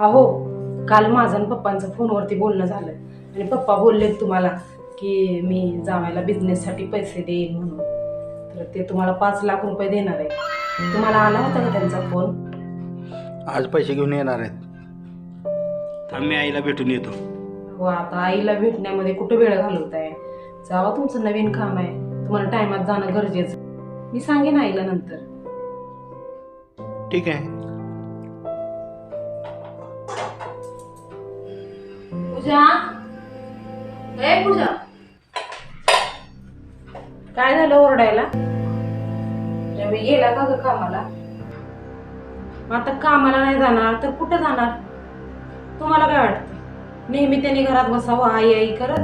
अहो काल माझं आणि पप्पांचं फोनवरती बोलणं झालं. आणि पप्पा बोलले तुम्हाला की मी जावायला बिझनेससाठी पैसे देईन म्हणून. तर ते तुम्हाला पाच लाख रुपये देणार आहे तुम्हाला आला होता का त्यांचा फोन? आज पैसे घेऊन येणार आहेत. तर मी आईला भेटून येतो. हो आता आईला भेटण्यामध्ये कुठं वेळ घालवताय? जावा तुमचं नवीन काम आहे. तुम्हाला टायमात जाणं गरजेचं मी सांगेन आईला नंतर. ठीक आहे. पूजा? ए पूजा. काय झालं ओरडायला? रवी गेला का ग कामाला? मग आता कामाला नाही जाणार तर कुठं जाणार? तुम्हाला काय वाटतं? नेहमी त्यांनी घरात बसावं आई आई करत?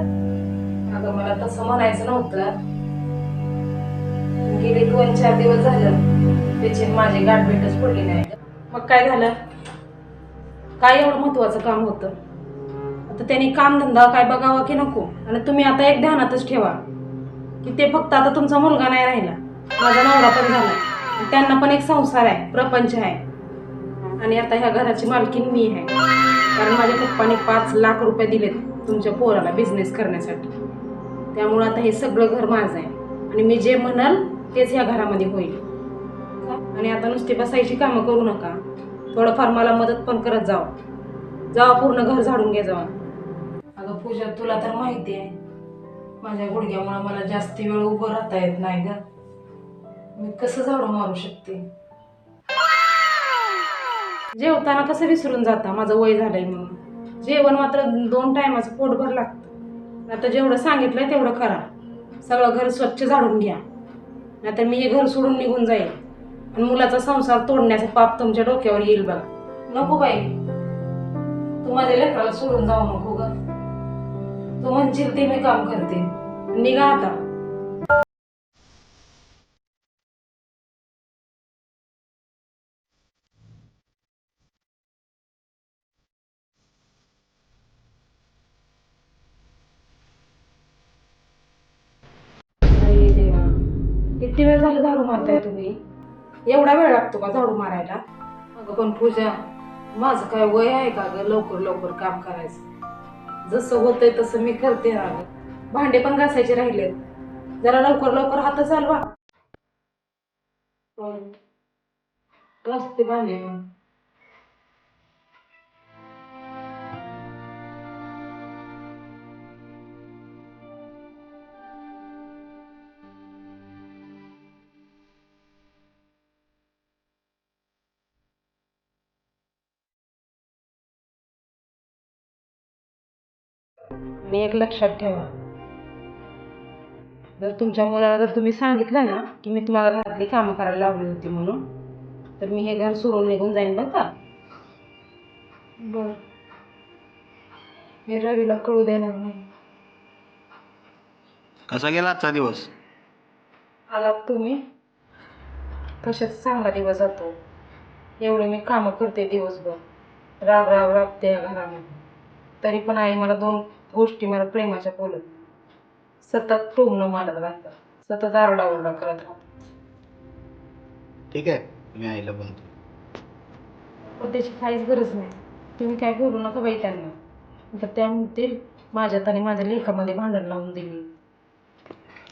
अगं मला तसं म्हणायचं नव्हतं. गेले दोन चार दिवस झालं. त्याची माझी गाठ भेटच पडली नाही. मग काय झालं? काय एवढं महत्वाचं काम होतं? आता त्यांनी कामधंदा काय बघावा की नको? आणि तुम्ही आता एक ध्यानातच ठेवा. की ते फक्त आता तुमचा मुलगा नाही राहिला. माझा नवरा पण झाला. त्यांना पण एक संसार आहे प्रपंच आहे. आणि आता ह्या घराची मालकीन मी आहे. कारण माझ्या पप्पाने पाच लाख रुपये दिलेत तुमच्या पोराला बिझनेस करण्यासाठी. त्यामुळं आता हे सगळं घर माझं आहे. आणि मी जे म्हणाल तेच ह्या घरामध्ये होईल. आणि आता नुसती बसायची कामं करू नका. थोडंफार मला मदत पण करत जावं. जावा पूर्ण घर झाडून घे जावा. पूजा तुला तर माहिती आहे. माझ्या गुडघ्यामुळे मला जास्त वेळ उभं राहता येत नाही ग. मी कसं झाडू मारू शकते? जेवताना कसं विसरून जाता? माझं वय झालंय म्हणून. जेवण मात्र दोन टायमाचं पोटभर लागतं. आता जेवढं सांगितलंय तेवढं करा. सगळं घर स्वच्छ झाडून घ्या. नाहीतर मी हे घर सोडून निघून जाईल आणि मुलाचा संसार तोडण्याचा पाप तुमच्या डोक्यावर येईल बघा. नको बाई. तू माझ्या लेकराला सोडून जाऊ नको ग. तू म्हणशील ते मी काम करते. निघा आता. अरे देवा. किती वेळ झालं झाडू मारताय तुम्ही? एवढा वेळ लागतो का झाडू मारायला? अगं पण पूजा माझं काय वय आहे का ग लवकर लवकर काम करायचं? जसं होतंय तसं मी करते ना भांडे पण घासायचे राहिले जरा लवकर लवकर हात चालवा. घासते भांडे आणि एक लक्षात ठेवा. जर तुमच्या मुलाला जर तुम्ही सांगितलं ना की मी तुम्हाला घरातली कामं करायला लावली होती म्हणून तर मी हे घर सोडून निघून जाईन बरं का? बर. मी रवीला कळू देणार नाही. कसा गेला आजचा दिवस? आलात तुम्ही? कशाचा चांगला दिवस जातो? एवढे मी कामं करते दिवसभर. राब राब राबते या घरामध्ये. तरी पण आई मला दोन गोष्टी मला प्रेमाच्या बोलत सतत टोमणं मारत राहतात. सतत आरडाओरडा करत राहतात. ठीक आहे मी आईला बोलतो. पण त्याची काहीच गरज नाही. तुम्ही काय बोलू नका बाई त्यांना. तर त्या म्हणतील माझ्यात आणि माझ्या लेखामध्ये भांडण लावून दिली.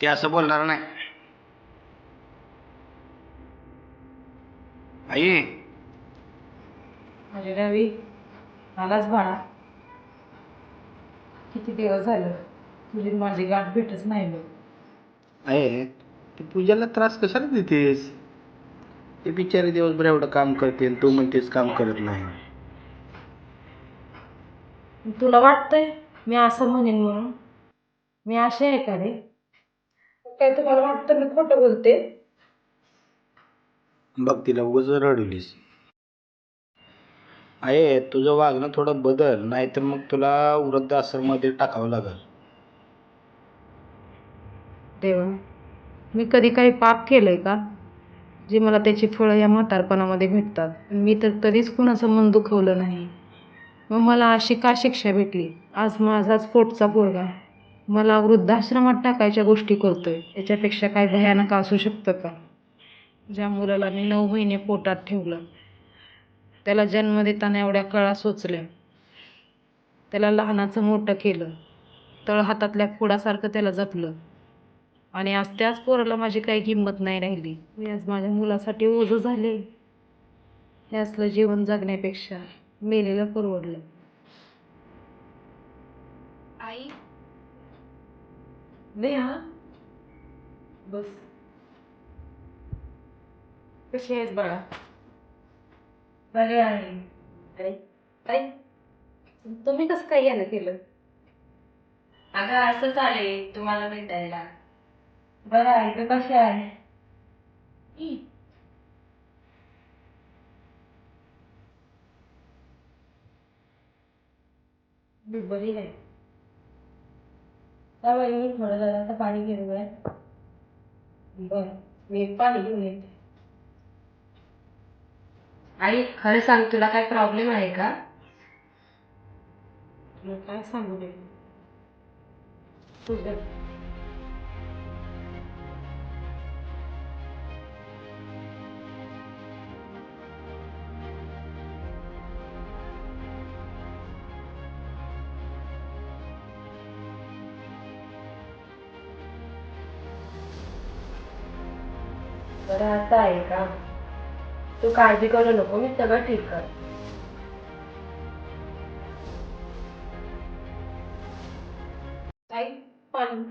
ते असं बोलणार नाही. आई. अरे रवी आलाच बाळा. किती दिवस झालं? तुझी आणि माझी गाठ भेटच नाही बघ. आहे. ती पूजाला त्रास कशाला देतेस? ते बिचारे दिवसभर एवढं काम करते आणि तू म्हणतेस काम करत नाही. तुला वाटतंय मी असं म्हणेन म्हणून? मी असे आहे का रे? काय तुम्हाला वाटतं मी खोटं बोलते? बघ तिला उगाच रडवलीस. आहे तुझं वागणं थोडं बदल नाहीतर मग तुला वृद्धाश्रममध्ये टाकावं लागेल. देवा मी कधी काही पाप केलंय का? जे मला त्याची फळं या म्हातारपणामध्ये भेटतात. मी तर कधीच कुणाचं मन दुखवलं नाही. मग मला अशी का शिक्षा भेटली? आज माझाच पोटचा पोरगा. मला वृद्धाश्रमात टाकायच्या गोष्टी करतोय. याच्यापेक्षा काय भयानक असू शकतं का? ज्या मुलाला मी नऊ महिने पोटात ठेवलं. त्याला जन्म देताना एवढ्या कळा सोचल्या. त्याला लहानाचं मोठं केलं. तळ हातातल्या कुडासारखं त्याला जपलं. आणि आज त्याच पोराला माझी काही किंमत नाही राहिली. मी आज माझ्या मुलासाठी ओझं झाले. हे असलं जीवन जगण्यापेक्षा मेलेलं परवडलं. आई? नेहा? बस. कशी आहेस बाळा? बरे आहे. तुम्ही कसं काय यानं केलं? अगं असंच आले तुम्हाला भेटायला. बरं आहे तू कशी आहे? मी बरी आहे. त्यामुळे मी थोडं जरासं पाणी घेऊन बर मी पाणी घेऊन येते. आई खरं सांग तुला काय प्रॉब्लेम आहे का? काय सांगू दे तुझं. बरं आता आहे का? तू काळजी करू नको मी सगळं ठीक कर. काय पाणी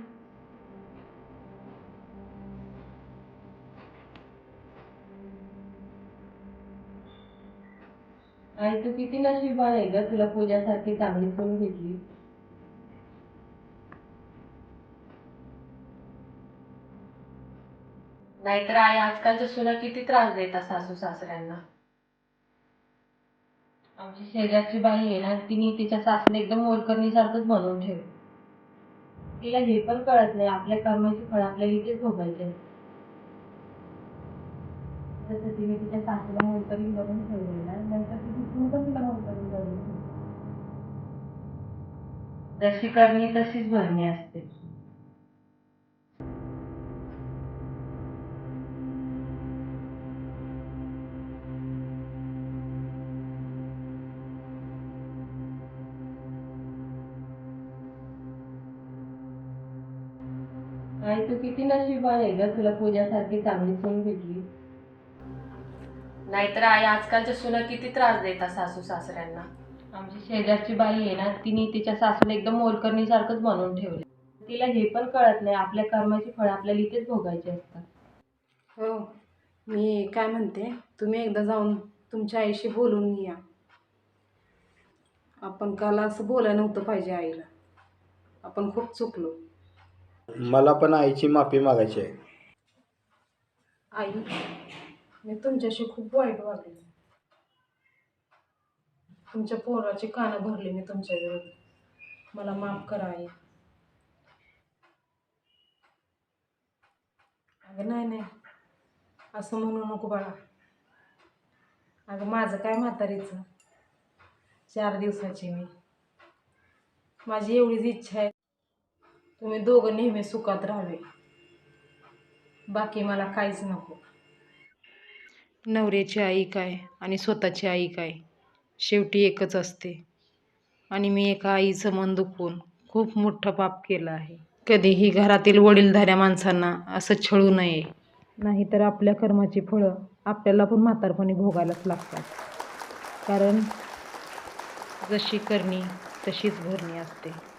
आणि तू किती नशिबान आहे ग? तुला पूजासारखी चांगली सून भेटली? नाहीतर आई आजकालच्या सुना किती त्रास देतात सासू सासऱ्यांना. आमची शेजारची बाई आहे ना तिने तिच्या सासूने एकदम मोलकरणीसारखंच बनवून ठेव तिला हे पण कळत नाही आपल्या कर्माचे फळ आपल्याला इथेच भोगायचे जसं तिने तिच्या सासूला मोलकरीण बनवून ठेवलेलं नंतर तिची सून पण तिला मोलकरीण बनवून जशी करणी तशीच भरणी असते. आणि तू किती नशिबान आहे ग तुला पूजासारखी चांगली सून भेटली. नाहीतर आई आजकालच्या सुना किती त्रास देतात सासू सासऱ्यांना. आमची शेजारची बाई आहे ना तिने तिच्या सासूला एकदम मोलकरणीसारखंच बनवून ठेवले तिला हे पण कळत नाही आपल्या कर्माची फळ आपल्याला इथेच भोगायची असतात. हो मी काय म्हणते तुम्ही एकदा जाऊन तुमच्या आईशी बोलून या. आपण काल असं बोलायला नव्हतं पाहिजे आईला. आपण खूप चुकलो. मला पण आईची माफी मागायची आहे. आई मी तुमच्याशी खूप वाईट वागले. तुमच्या पोराची कानं भरली मी तुमच्या विरुद्ध मला माफ करा आई. अगं नाही नाही. असं म्हणू नको बाळा. अगं माझं काय म्हातारीचं? चार दिवसाची मी. माझी एवढीच इच्छा आहे. तुम्ही दोघं नेहमी सुखात राहावे. बाकी मला काहीच नको. नवऱ्याची आई काय आणि स्वतःची आई काय? शेवटी एकच असते. आणि मी एका आईचं मन दुखवून खूप मोठं पाप केलं आहे. कधीही घरातील वडीलधाऱ्या माणसांना असं छळू नये. नाहीतर आपल्या कर्माची फळं आपल्याला पण म्हातारपणी भोगायलाच लागतात. कारण जशी करणी तशीच भरणी असते.